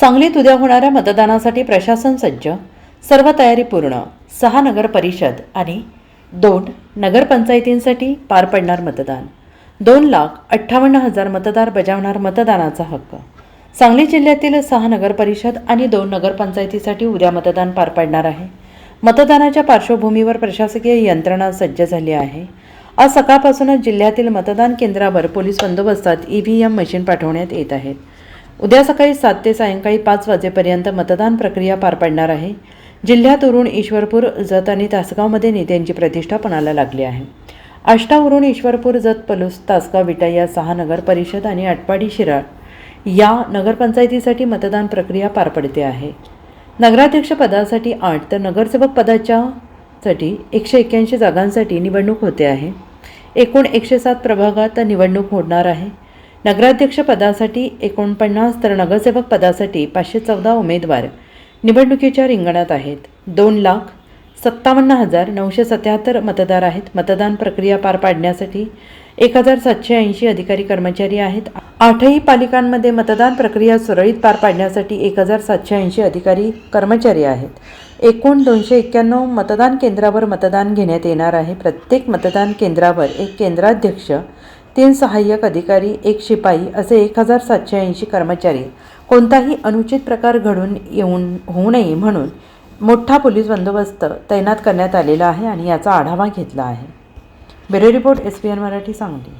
सांगलीत उद्या होणाऱ्या मतदानासाठी प्रशासन सज्ज सर्व तयारी पूर्ण सहा नगर परिषद आणि दोन नगरपंचायतींसाठी पार पडणार मतदान. दोन लाख अठ्ठावन्न हजार मतदार बजावणार मतदानाचा हक्क. सांगली जिल्ह्यातील सहा नगरपरिषद आणि दोन नगरपंचायतीसाठी उद्या मतदान पार पडणार आहे. मतदानाच्या पार्श्वभूमीवर प्रशासकीय यंत्रणा सज्ज झाली आहे. आज सकाळपासूनच जिल्ह्यातील मतदान केंद्रावर पोलीस बंदोबस्तात ई व्ही एम मशीन पाठवण्यात येत आहेत. उद्या सकाळी सात ते सायंकाळी पाच वाजेपर्यंत मतदान प्रक्रिया पार पडणार आहे. जिल्ह्यातवरून ईश्वरपूर जत आणि तासगावमध्ये नेत्यांची प्रतिष्ठा पणाला लागली आहे. आष्टावरून ईश्वरपूर जत पलूस तासगाव विटा या सहा नगर परिषद आणि आटपाडी शिराळ या नगरपंचायतीसाठी मतदान प्रक्रिया पार पडते आहे. नगराध्यक्ष पदासाठी आठ तर नगरसेवक पदाच्या साठी एकशे एक्क्याऐंशी जागांसाठी निवडणूक होते आहे. एकूण एकशे सात प्रभागात निवडणूक होणार आहे. नगराध्यक्ष पदासाठी एकोणपन्नास तर नगरसेवक पदासाठी पाचशे चौदा उमेदवार. निवडणुकीच्या रिंगणात आहेत. दोन लाख सत्तावन्न हजार नऊशे सत्याहत्तर मतदार आहेत. मतदान प्रक्रिया पार पाडण्यासाठी एक हजार सातशे ऐंशी अधिकारी कर्मचारी आहेत. आठही पालिकांमध्ये मतदान प्रक्रिया सुरळीत पार पाडण्यासाठी एक हजार सातशे ऐंशी अधिकारी कर्मचारी आहेत. एकूण दोनशे एक्क्याण्णव मतदान केंद्रावर मतदान घेण्यात येणार आहे. प्रत्येक मतदान केंद्रावर एक केंद्राध्यक्ष तीन सहाय्यक अधिकारी एक शिपाई असे एक हजार सातशे ऐंशी कर्मचारी. कोणताही अनुचित प्रकार घडून येऊन होऊ नये म्हणून मोठा पोलीस बंदोबस्त तैनात करण्यात आलेला आहे आणि याचा आढावा घेतला आहे. Bureau report S P N Marathi Sangli.